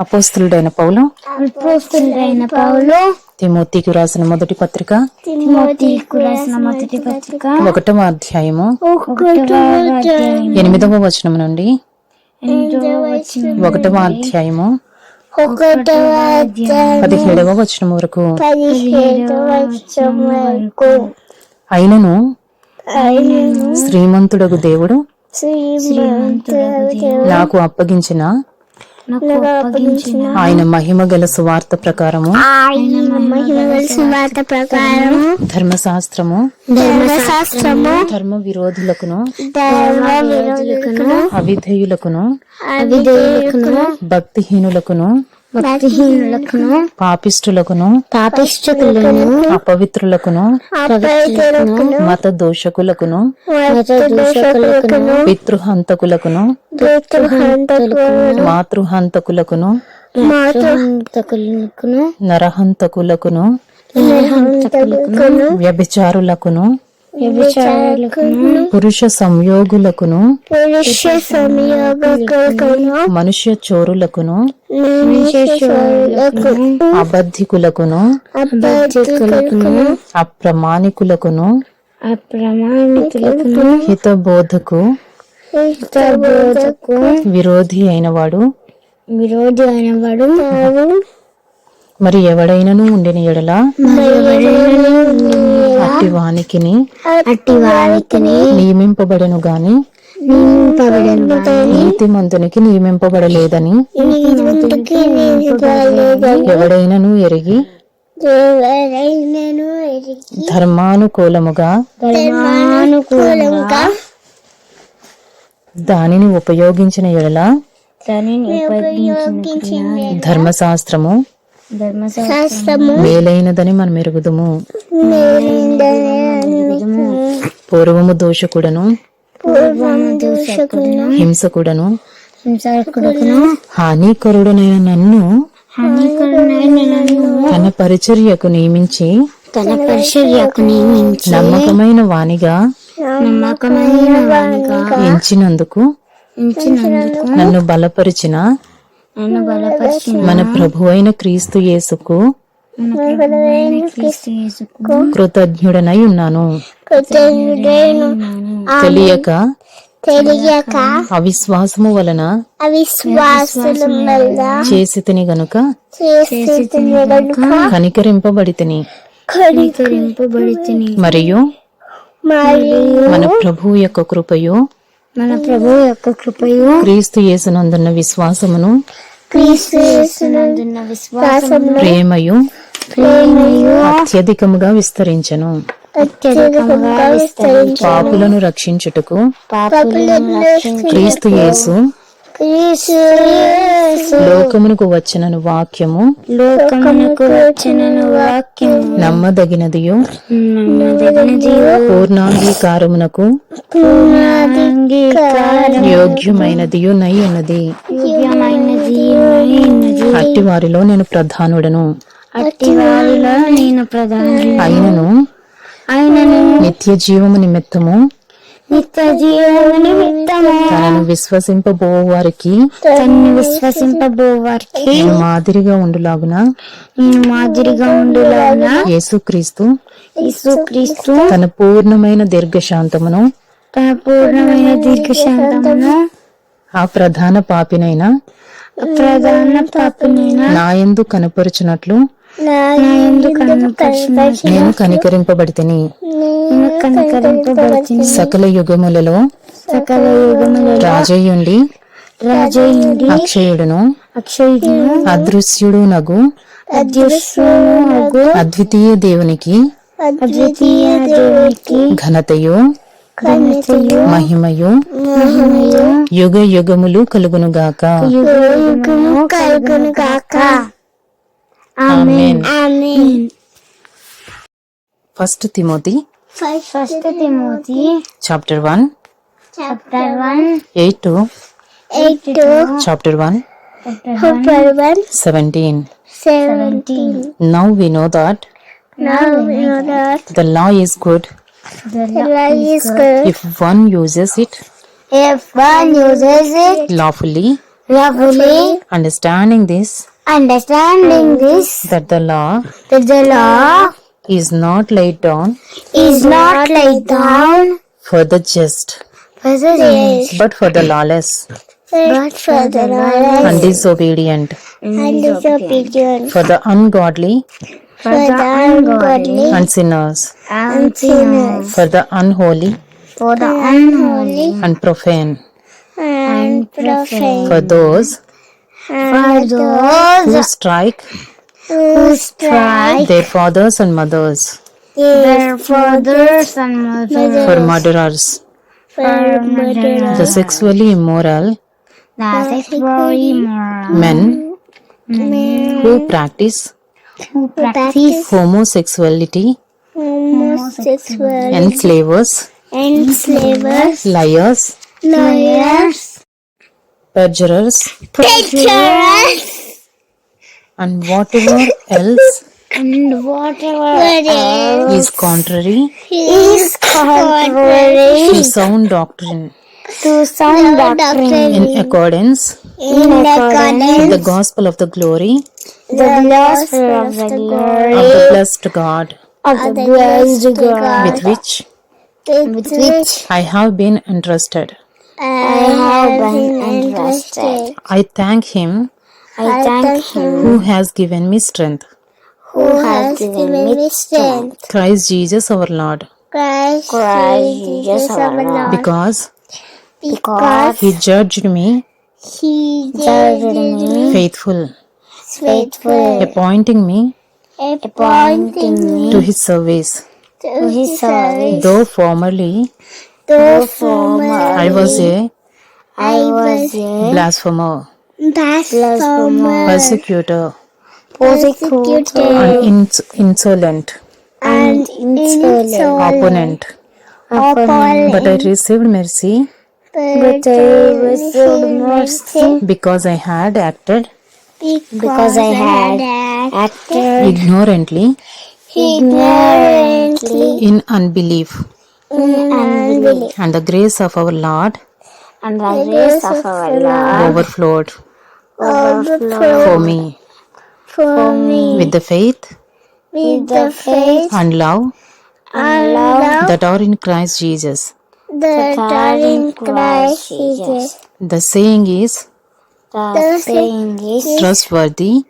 అపోస్తులుడైన పౌలు. అపోస్తులైన పౌలు. తిమోతికి రాసిన మొదటి పత్రిక. తిమోతికు రాసిన మొదటి పత్రిక. ఒకటవ అధ్యాయము. ఎనిమిదవ వచనం నుండి ఒకటవ అధ్యాయము. పదిహేడవ వచనం వరకు. అయినను అయినను శ్రీమంతుడగు దేవుడు. నాకు అప్పగించిన ఆయన మహిమ గల సువార్త ప్రకారము? సువార్త ధర్మశాస్త్రము? ధర్మశాస్త్రము ధర్మ విరోధులకును ధర్మ విరోధులకును అవిధేయులకును? అవిధేయులకును భక్తిహీనులకును? భక్తిహీనులకును పాపిష్టులకును పాపిష్టులను అపవిత్రులకును మత దోషకులకును పితృహంతకులకును మాతృహంతకులకును మాతృహంతకులకును నరహంతకులకును వ్యభిచారులకును పురుష సంయోగులకును పురుష సంయోగకులకును మనుష్య చోరులకును అబద్ధికులకును అబద్ధికులకును అప్రమాణికులకును అప్రమాణికులకును హితబోధకు హితబోధకు విరోధి అయినవాడు విరోధి అయినవాడు మరి ఎవడైనను ఉండిన ఎడల? అట్టి వానికిని అట్టి వారికి నియమింపబడెను గాని నింపబడిన నీతిమంతునికి నియమింపబడలేదని ఎవడైనను ఎరిగి ధర్మానుకూలముగా దానిని ఉపయోగించిన ఎడల దానిని ఉపయోగించిన ధర్మశాస్త్రము ధర్మశాస్త్రము మేలైనదని మనం ఎరుగుదుము పూర్వము దోషకుడను పూర్వము హింసకుడను హానికరుడనైన నన్ను తన పరిచర్యకు నియమించి తన పరిచర్యకు నియమించి నమ్మకమైన వానిగా ఎంచినందుకు నన్ను బలపరిచిన నన్ను బలపరిచిన మన ప్రభు అయిన క్రీస్తు యేసుకు కృతజ్ఞుడనై ఉన్నాను. తెలియక తెలియక అవిశ్వాసము వలన అవిశ్వాసుల వల్ల చేసి తిని గనుక కనికరింపబడి తిని కనికరింపబడి తిని మరియు మరియు మన ప్రభు యొక్క కృపయు మన ప్రభు యొక్క కృపయు క్రీస్తు యేసునందున్న విశ్వాసమును ప్రేమయు ప్రేమయు అత్యధికముగా విస్తరించను. పాపులను రక్షించుటకు పాపులను రక్షించి క్రీస్తు యేసు లోకమునకు వచ్చినను వాక్యము లోకమునకు వచ్చిన వాక్యము నమ్మదగినదియు పూర్ణాంగీకారమునకు పూర్ణాధికారం యోగ్యమైనదియు నై ఉన్నది దివ్యమైనది అయినది అట్టి వారిలో నేను ప్రధానుడను. నేను అయినను ఆయనను నిత్య జీవము నిమిత్తము నిత్య జీవన నిమిత్తము తనను విశ్వసింపబో వారికి తన్ను విశ్వసింపబోవారికి నేను మాదిరిగా ఉండులాగున నేను మాదిరిగా ఉండులాగా యేసుక్రీస్తు యేసుక్రీస్తు తన పూర్ణమైన దీర్ఘశాంతమును తన పూర్ణమైన దీర్ఘశాంతమును ఆ ప్రధాన పాపినైన ప్రధాన పాపనైన నాయందు కనపరుచున్నట్లు నాయందు కనుపరిచిన నేను కనికరింపబడి తిని నేను కనికరింపబడుతుంది సకల యుగములలో సకల యుగములలో రాజయ్యుండి రాజయుడి అక్షయుడును అక్షయుడును అదృశ్యుడు నగు అదృశ్యము అద్వితీయ దేవునికి అద్వితీయ దేవునికి ఘనతయు మహిమయు యుగ యుగములు కలుగునుగాక. First Timothy first Timothy chapter one chapter 1 eight to 8 to chapter one chapter 1 seventeen. 17 now we know that now we know that the law is good The is good. If one uses it If one uses it lawfully, lawfully, understanding this, understanding this, that the law that the law is not laid down is not laid down for the just, for the just but for the lawless but for the lawless and disobedient, and disobedient, for the ungodly, for the ungodly. and sinners, and sinners, for the unholy. For the unholy. And profane, and profane, for those. For those who strike. who strike their fathers and mothers, their fathers and mothers, for murderers, for murderers, the sexually immoral, the sexually immoral, men. Who practice who practice homosexuality, homosexual, enslavers, enslavers, liars, lawyers, perjurers, treacherous, and whatever else and whatever else is contrary is contrary to sound doctrine to sound doctrine. In accordance in accordance with the gospel of the glory. The gospel of the glory. of the blessed God. Of the blessed God. With which? With which I have been entrusted. I have been entrusted. I thank Him I thank Him who has given me strength. who has given me strength. Christ Jesus our Lord, Christ, Jesus our Lord. because Because He judged me. He judged me. faithful, faithful, appointing me. Appointing me. to His service. to His service. Though formerly Though former I was a I was a blasphemer, blasphemer, persecutor, persecuted, and ins- insolent. And insolent, opponent, opponent. but I received mercy But I received mercy because I had acted. Because I had acted. ignorantly. Ignorantly. In unbelief, in unbelief, and the grace of our Lord. And the grace of our Lord overflowed. overflowed for me. for me. with the faith. With the faith. And love. And love. That are in Christ Jesus. That are in Christ Jesus. The saying is The saying is trustworthy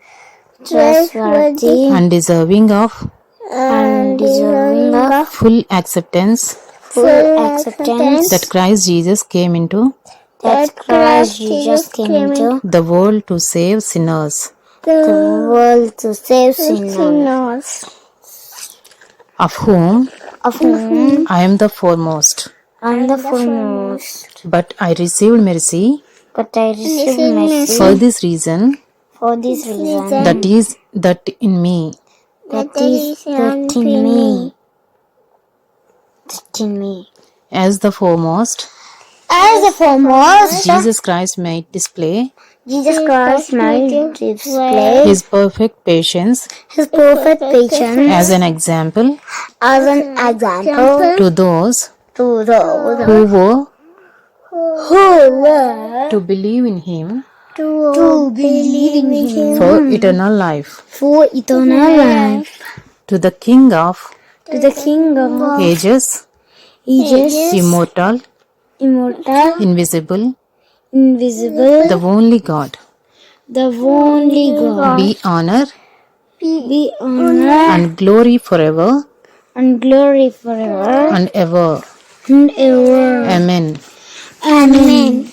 trustworthy and deserving of and deserving of full acceptance. full acceptance that Christ Jesus came into that Christ Jesus came into the world to save sinners, the world to save sinners, of whom of whom mm-hmm. I am the foremost. I am the foremost. But I received mercy. But I received mercy for this reason for this reason. that is that in me. That is that in me. That in me. as the foremost As the foremost, Jesus Christ might display Jesus Christ might display his perfect patience his perfect patience as an example as an example to those to those who were? Who were to believe in him. To, believe in him. For eternal life. for eternal life. To the King of To the King of ages, ages, immortal, immortal, invisible, invisible, the only God, the only God, be honor. Be honor. And glory forever. And glory forever. And ever. And ever. Amen. Amen.